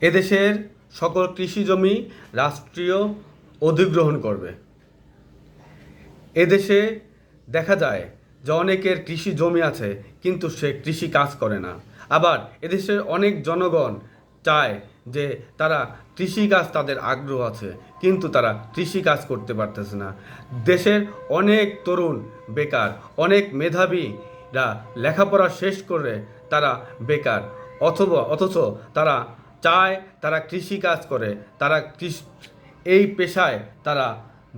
এদেশের সকল কৃষি জমি রাষ্ট্রীয় অধিগ্রহণ করবে। এদেশে দেখা যায় যে অনেকের কৃষি জমি আছে, কিন্তু সে কৃষি কাজ করে না। আবার এদেশের অনেক জনগণ চায় যে তারা কৃষি কাজ তাদের আগ্রহ আছে, কিন্তু তারা কৃষি কাজ করতে পারতেছে না। দেশের অনেক তরুণ বেকার, অনেক মেধাবীরা লেখাপড়া শেষ করে তারা বেকার, অথবা, অথচ তারা চায়, তারা কৃষি কাজ করে, তারা এই পেশায় তারা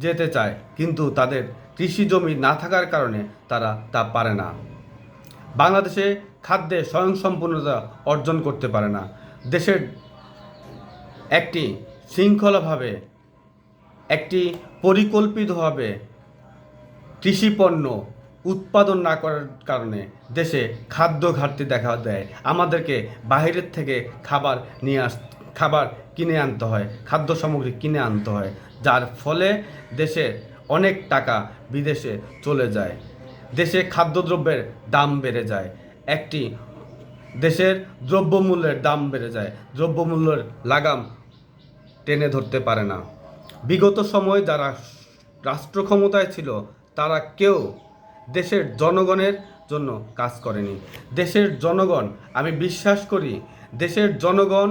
যেতে চায়, কিন্তু তাদের কৃষি জমি না থাকার কারণে তারা তা পারে না। বাংলাদেশে খাদ্যে স্বয়ংসম্পূর্ণতা অর্জন করতে পারে না। দেশের একটি শৃঙ্খলাভাবে, একটি পরিকল্পিতভাবে কৃষিপণ্য উৎপাদন না করার কারণে দেশে খাদ্য ঘাটতি দেখা দেয়। আমাদেরকে বাইরের থেকে খাবার নিয়ে আস, খাবার কিনে আনতে হয়, খাদ্য সামগ্রী কিনে আনতে হয়, যার ফলে দেশে অনেক টাকা বিদেশে চলে যায়। দেশে খাদ্যদ্রব্যের দাম বেড়ে যায়। একটি দেশের দ্রব্যমূল্যের দাম বেড়ে যায়। দ্রব্যমূল্যের লাগাম টেনে ধরতে পারে না। বিগত সময় যারা রাষ্ট্র ক্ষমতায় ছিল, তারা কেউ দেশের জনগণের জন্য কাজ করেনি। দেশের জনগণ, আমি বিশ্বাস করি, দেশের জনগণ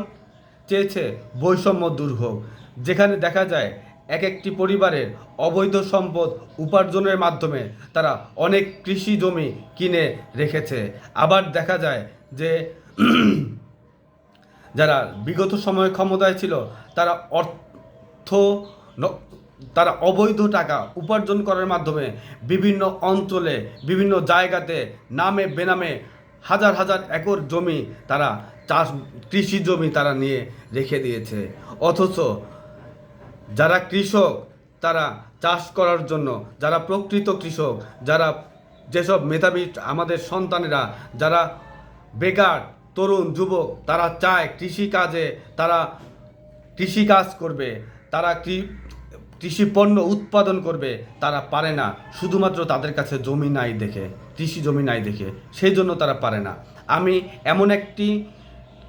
চেয়েছে বৈষম্য দূর হোক। যেখানে দেখা যায় এক একটি পরিবারের অবৈধ সম্পদ উপার্জনের মাধ্যমে তারা অনেক কৃষি জমি কিনে রেখেছে। আবার দেখা যায় যে যারা বিগত সময়ে ক্ষমতায় ছিল, তারা অর্থ তারা অবৈধ টাকা উপার্জন করার মাধ্যমে বিভিন্ন অঞ্চলে, বিভিন্ন জায়গাতে, নামে বেনামে হাজার হাজার একর জমি তারা চাষ, কৃষি জমি তারা নিয়ে রেখে দিয়েছে। অথচ যারা কৃষক, তারা চাষ করার জন্য, যারা প্রকৃত কৃষক, যারা যেসব মেধাবী আমাদের সন্তানেরা, যারা বেকার, তরুণ, যুবক, তারা চায় কৃষিকাজে তারা কৃষিকাজ করবে, তারা কৃ- কৃষি পণ্য উৎপাদন করবে, তারা পারে না। শুধুমাত্র তাদের কাছে জমি নাই দেখে, কৃষি জমি নাই দেখে, সেই জন্য তারা পারে না। আমি এমন একটি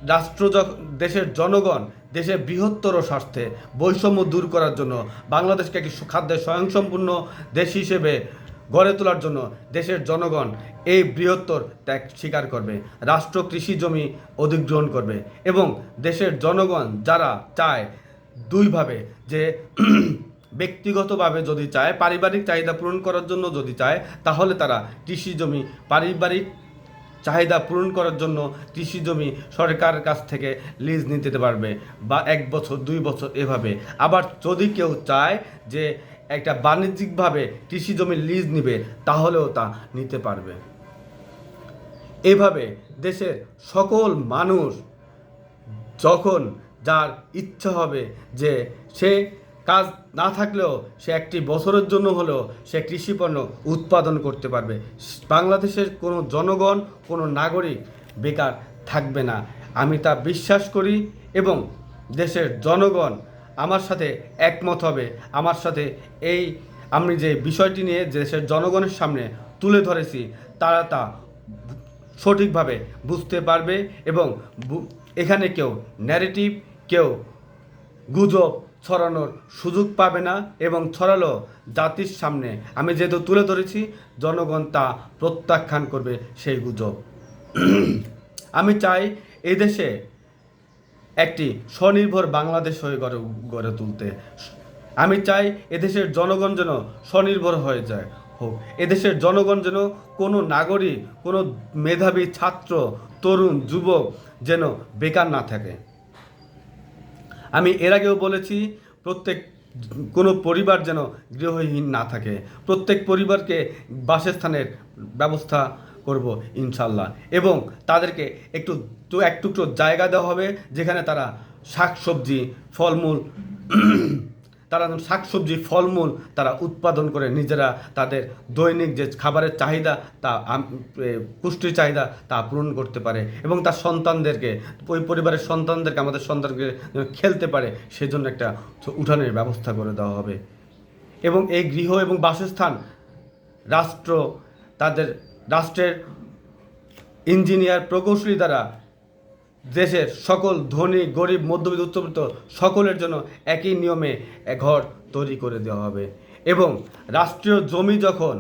রাষ্ট্র দেশের জনগণ, দেশের বৃহত্তর স্বার্থে বৈষম্য দূর করার জন্য, বাংলাদেশকে একটি খাদ্যের স্বয়ংসম্পূর্ণ দেশ হিসেবে গড়ে তোলার জন্য দেশের জনগণ এই বৃহত্তর ত্যাগ স্বীকার করবে। রাষ্ট্র কৃষি জমি অধিগ্রহণ করবে এবং দেশের জনগণ যারা চায় দুইভাবে যে ব্যক্তিগতভাবে যদি চায়, পারিবারিক চাহিদা পূরণ করার জন্য যদি চায়, তাহলে তারা কৃষি জমি, পারিবারিক চাহিদা পূরণ করার জন্য কৃষি জমি সরকারের কাছ থেকে লিজ নিতে পারবে বা এক বছর, দুই বছর এভাবে। আবার যদি কেউ চায় যে একটা বাণিজ্যিকভাবে কৃষি জমি লিজ নিবে, তাহলেও তা নিতে পারবে। এভাবে দেশের সকল মানুষ যখন যার ইচ্ছা হবে যে সে কাজ না থাকলেও সে একটি বছরের জন্য হলেও সে কৃষিপণ্য উৎপাদন করতে পারবে। বাংলাদেশের কোনো জনগণ, কোনো নাগরিক বেকার থাকবে না। আমি তা বিশ্বাস করি এবং দেশের জনগণ আমার সাথে একমত হবে। আমার সাথে এই আমি যে বিষয়টি নিয়ে দেশের জনগণের সামনে তুলে ধরেছি, তারা তা সঠিকভাবে বুঝতে পারবে এবং এখানে কেউ ন্যারেটিভ কেউ গুজব ছড়ানোর সুযোগ পাবে না এবং ছড়ালো জাতির সামনে। আমি যেহেতু তুলে ধরেছি, জনগণ তা প্রত্যাখ্যান করবে সেই গুজব। আমি চাই এদেশে একটি স্বনির্ভর বাংলাদেশ হয়ে গড়ে গড়ে তুলতে। আমি চাই এদেশের জনগণ যেন স্বনির্ভর হয়ে যায়, হোক। এদেশের জনগণ যেন কোনো নাগরিক, কোনো মেধাবী ছাত্র, তরুণ, যুবক যেন বেকার না থাকে। আমি এর আগেও বলেছি, প্রত্যেক, কোনো পরিবার যেন গৃহহীন না থাকে। প্রত্যেক পরিবারকে বাসস্থানের ব্যবস্থা করব ইনশাল্লাহ এবং তাদেরকে একটু এক টুকরো জায়গা দেওয়া হবে, যেখানে তারা শাক সবজি ফলমূল তারা শাকসবজি, ফলমূল তারা উৎপাদন করে, নিজেরা তাদের দৈনিক যে খাবারের চাহিদা তা পুষ্টির চাহিদা তা পূরণ করতে পারে এবং তার সন্তানদেরকে, ওই পরিবারের সন্তানদেরকে, আমাদের সন্তানকে খেলতে পারে, সেজন্য একটা উঠানের ব্যবস্থা করে দেওয়া হবে। এবং এই গৃহ এবং বাসস্থান, রাষ্ট্র, তাদের রাষ্ট্রের ইঞ্জিনিয়ার, প্রকৌশলী দ্বারা দেশের সকল ধনী, গরিব, মধ্যবিত্ত, উচ্চবিত্ত সকলের জন্য একই নিয়মে ঘর তৈরি করে দেওয়া হবে এবং রাষ্ট্রীয় জমি যখন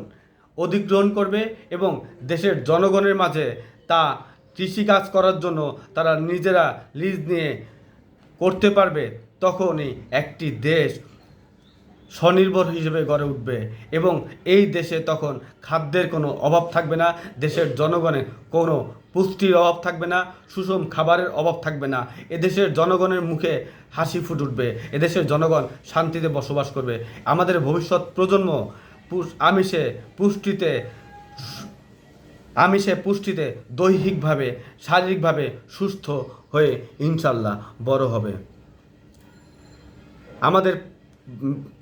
অধিগ্রহণ করবে এবং দেশের জনগণের মাঝে তা কৃষিকাজ করার জন্য তারা নিজেরা লিজ নিয়ে করতে পারবে, তখনই একটি দেশ স্বনির্ভর হিসেবে গড়ে উঠবে এবং এই দেশে তখন খাদ্যের কোনো অভাব থাকবে না, দেশের জনগণের কোনো পুষ্টির অভাব থাকবে না, সুষম খাবারের অভাব থাকবে না। এদেশের জনগণের মুখে হাসি ফুট উঠবে। এদেশের জনগণ শান্তিতে বসবাস করবে। আমাদের ভবিষ্যৎ প্রজন্ম আমিষে পুষ্টিতে আমিষে পুষ্টিতে দৈহিকভাবে, শারীরিকভাবে সুস্থ হয়ে ইনশাল্লাহ বড় হবে। আমাদের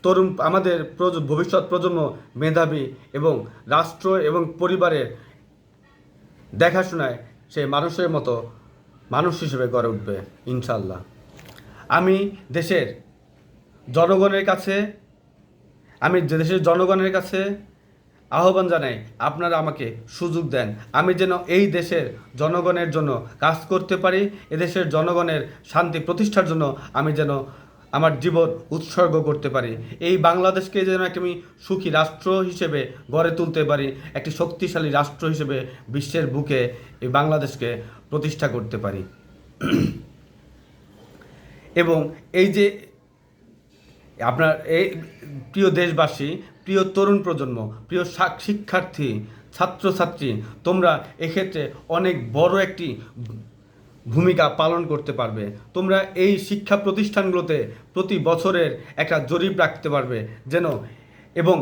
তরুণ আমাদের প্রজ- ভবিষ্যৎ প্রজন্ম মেধাবী এবং রাষ্ট্র এবং পরিবারের দেখাশোনায় সে মানুষের মতো মানুষ হিসেবে গড়ে উঠবে ইনশাল্লাহ আমি দেশের জনগণের কাছে, আমি যে দেশের জনগণের কাছে আহ্বান জানাই, আপনারা আমাকে সুযোগ দেন। আমি যেন এই দেশের জনগণের জন্য কাজ করতে পারি, এদেশের জনগণের শান্তি প্রতিষ্ঠার জন্য আমি যেন আমার জীবন উৎসর্গ করতে পারি। এই বাংলাদেশকে যেন একটা আমি সুখী রাষ্ট্র হিসেবে গড়ে তুলতে পারি, একটি শক্তিশালী রাষ্ট্র হিসেবে বিশ্বের বুকে এই বাংলাদেশকে প্রতিষ্ঠা করতে পারি। এবং এই যে আপনার এই প্রিয় দেশবাসী, প্রিয় তরুণ প্রজন্ম, প্রিয় শিক্ষার্থী, ছাত্রছাত্রী, তোমরা এক্ষেত্রে অনেক বড় একটি ভূমিকা পালন করতে পারবে। তোমরা এই শিক্ষা প্রতিষ্ঠানগুলোতে প্রতি বছরের একটা জরিপ রাখতে পারবে যেন এবং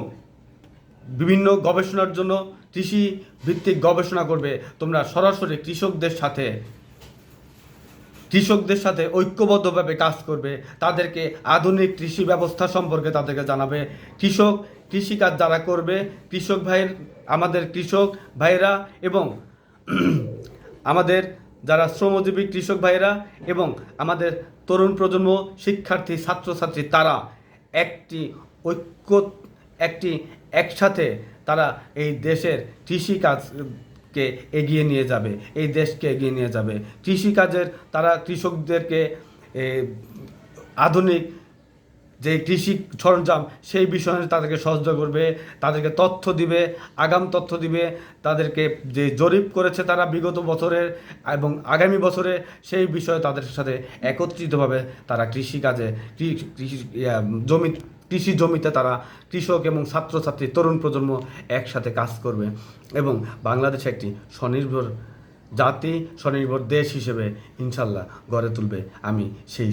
বিভিন্ন গবেষণার জন্য কৃষি ভিত্তিক গবেষণা করবে। তোমরা সরাসরি কৃষকদের সাথে কৃষকদের সাথে ঐক্যবদ্ধভাবে কাজ করবে। তাদেরকে আধুনিক কৃষি ব্যবস্থা সম্পর্কে তাদেরকে জানাবে। কৃষক, কৃষিকাজ যারা করবে, কৃষক ভাইয়ের, আমাদের কৃষক ভাইয়েরা এবং আমাদের যারা শ্রমজীবী কৃষক ভাইয়েরা এবং আমাদের তরুণ প্রজন্ম, শিক্ষার্থী, ছাত্রছাত্রী, তারা একটি ঐক্য, একটি একসাথে তারা এই দেশের কৃষিকাজকে এগিয়ে নিয়ে যাবে, এই দেশকে এগিয়ে নিয়ে যাবে। কৃষিকাজের তারা কৃষকদেরকে আধুনিক যে কৃষি সরঞ্জাম সেই বিষয়ে তাদেরকে সহযোগিতা করবে, তাদেরকে তথ্য দিবে, আগাম তথ্য দিবে, তাদেরকে যে জরিপ করেছে তারা বিগত বছরের এবং আগামী বছরে সেই বিষয়ে তাদের সাথে একত্রিতভাবে তারা কৃষিকাজে কৃষি জমি, কৃষি জমিতে তারা কৃষক এবং ছাত্রছাত্রী, তরুণ প্রজন্ম একসাথে কাজ করবে এবং বাংলাদেশ একটি স্বনির্ভর জাতি, স্বনির্ভর দেশ হিসেবে ইনশাল্লাহ গড়ে তুলবে। আমি সেই